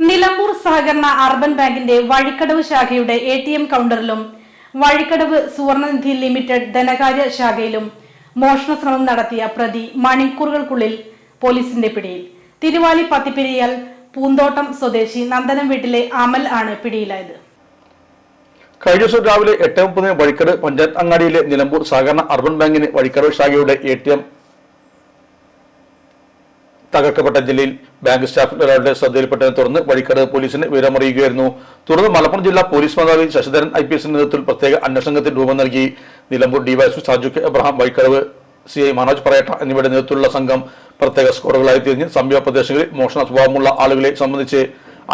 നിലമ്പൂർ സഹകരണ അർബൻ ബാങ്കിന്റെ വഴിക്കടവ് ശാഖയുടെ A T M കൗണ്ടറിലും Vazhikkadavu സുവർണനിധി limited ധനകാര്യ ശാഖയിലും മോഷണ ശ്രമം നടത്തിയ പ്രതി മണിക്കൂറുകൾക്കുള്ളിൽ പോലീസിന്റെ പിടിയിൽ. തിരുവാലി പത്തിപ്പിരിയാൽ പൂന്തോട്ടം സ്വദേശി നന്ദനം വീട്ടിലെ അമൽ ആണ് പിടിയിലായത്. കഴിഞ്ഞ ദിവസം രാവിലെ എട്ട് മുപ്പതിന് വഴിക്കട് പഞ്ചായത്ത് അങ്ങാടിയിലെ നിലമ്പൂർ സഹകരണ അർബൻ ബാങ്കിന് വഴിക്കടവ് ശാഖയുടെ എ ടി എം തകർക്കപ്പെട്ട ജില്ലയിൽ ബാങ്ക് സ്റ്റാഫ് ഒരാളുടെ ശ്രദ്ധയിൽപ്പെട്ടതിനെ തുടർന്ന് വഴിക്കട് പോലീസിന് വിവരമറിയുകയായിരുന്നു. തുടർന്ന് മലപ്പുറം ജില്ലാ പോലീസ് മേധാവി ശശിധരൻ ഐ പി എസിന്റെ നേതൃത്വത്തിൽ പ്രത്യേക അന്വേഷണ സംഘത്തിന് രൂപം നൽകി. Nilambur DYSP Saju K Abraham Vazhikkadavu C I Manoj പറയട്ട എന്നിവരുടെ നേതൃത്വത്തിലുള്ള സംഘം പ്രത്യേക സ്കോഡുകളായി തിരിഞ്ഞ് സമീപ പ്രദേശങ്ങളിൽ മോഷണ സ്വഭാവമുള്ള ആളുകളെ സംബന്ധിച്ച്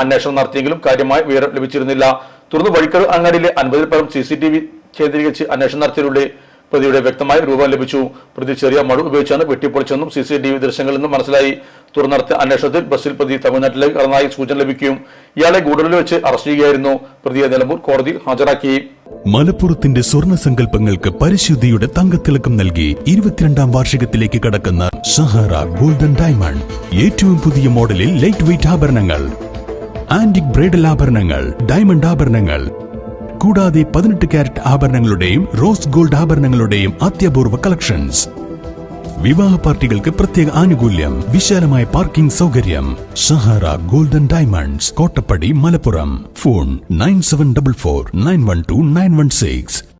അന്വേഷണം നടത്തിയെങ്കിലും കാര്യമായ വിവരം ലഭിച്ചിരുന്നില്ല. തുടർന്ന് വഴിക്കടവ് അങ്ങാടിയിലെ അൻപതിൽ പരം സി സി ടി വി കേന്ദ്രീകരിച്ച് അന്വേഷണം നടത്തിയതിലൂടെ പ്രതിയുടെ വ്യക്തമായ രൂപം ലഭിച്ചു. പ്രതി ചെറിയ മഴ ഉപയോഗിച്ചാണ് വെട്ടിപ്പൊളിച്ചെന്നും സി സി ടി വി ദൃശ്യങ്ങളിൽ നിന്നും മനസ്സിലായി. തുടർന്ന് നടത്തിയ അന്വേഷണത്തിൽ ബസ്സിൽ പ്രതി തമിഴ്നാട്ടിലേക്ക് കടന്നായി സൂചന ലഭിക്കുകയും ഇയാളെ ഗൂഡലിൽ വെച്ച് അറസ്റ്റ് ചെയ്യുകയായിരുന്നു. പ്രതിയെ നിലമ്പൂർ കോടതിയിൽ ഹാജരാക്കി. മലപ്പുറത്തിന്റെ സ്വർണ സങ്കല്പങ്ങൾക്ക് പരിശുദ്ധിയുടെ തങ്കത്തിളക്കം നൽകി ഇരുപത്തിരണ്ടാം വാർഷികത്തിലേക്ക് കടക്കുന്ന സഹാറ ഗോൾഡൻ ഡയമണ്ട്. ഏറ്റവും പുതിയ മോഡലിൽ ലൈറ്റ് വെയിറ്റ് ആഭരണങ്ങൾ. ആന്റിക് ബ്രൈഡൽ ആഭരണങ്ങൾ ഡയമണ്ട് ആഭരണങ്ങൾ കൂടാതെ പതിനെട്ട് കാരറ്റ് ആഭരണങ്ങളുടെയും റോസ് ഗോൾഡ് ആഭരണങ്ങളുടെയും അത്യപൂർവ കളക്ഷൻസ്. വിവാഹ പാർട്ടികൾക്ക് പ്രത്യേക ആനുകൂല്യം വിശാലമായ പാർക്കിംഗ് സൗകര്യം. Sahara golden diamonds Kottappadi Malappuram. Phone nine seven double four nine one two nine one six.